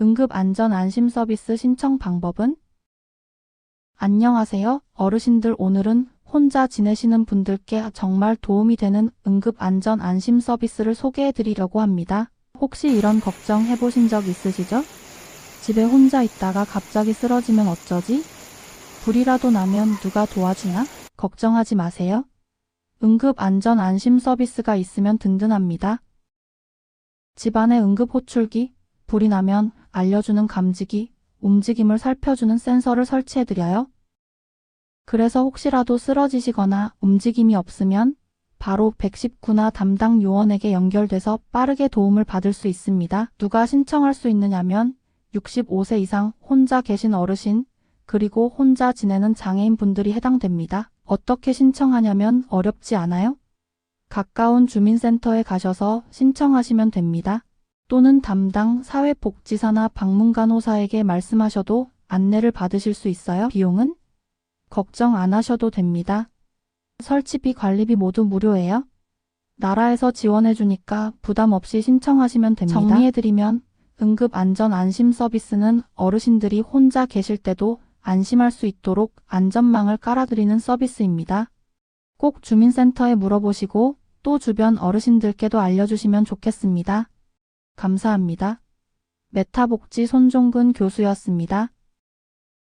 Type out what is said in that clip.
응급 안전 안심 서비스 신청 방법은 안녕하세요. 어르신들 오늘은 혼자 지내시는 분들께 정말 도움이 되는 응급 안전 안심 서비스를 소개해 드리려고 합니다. 혹시 이런 걱정 해보신 적 있으시죠? 집에 혼자 있다가 갑자기 쓰러지면 어쩌지? 불이라도 나면 누가 도와주나? 걱정하지 마세요. 응급 안전 안심 서비스가 있으면 든든합니다. 집안에 응급 호출기, 불이 나면 알려주는 감지기, 움직임을 살펴주는 센서를 설치해드려요. 그래서 혹시라도 쓰러지시거나 움직임이 없으면 바로 119나 담당 요원에게 연결돼서 빠르게 도움을 받을 수 있습니다. 누가 신청할 수 있느냐면 65세 이상 혼자 계신 어르신, 그리고 혼자 지내는 장애인 분들이 해당됩니다. 어떻게 신청하냐면 어렵지 않아요? 가까운 주민센터에 가셔서 신청하시면 됩니다. 또는 담당 사회복지사나 방문간호사에게 말씀하셔도 안내를 받으실 수 있어요. 비용은? 걱정 안 하셔도 됩니다. 설치비, 관리비 모두 무료예요. 나라에서 지원해주니까 부담 없이 신청하시면 됩니다. 정리해드리면 응급 안전 안심 서비스는 어르신들이 혼자 계실 때도 안심할 수 있도록 안전망을 깔아드리는 서비스입니다. 꼭 주민센터에 물어보시고 또 주변 어르신들께도 알려주시면 좋겠습니다. 감사합니다. 메타복지 손종근 교수였습니다.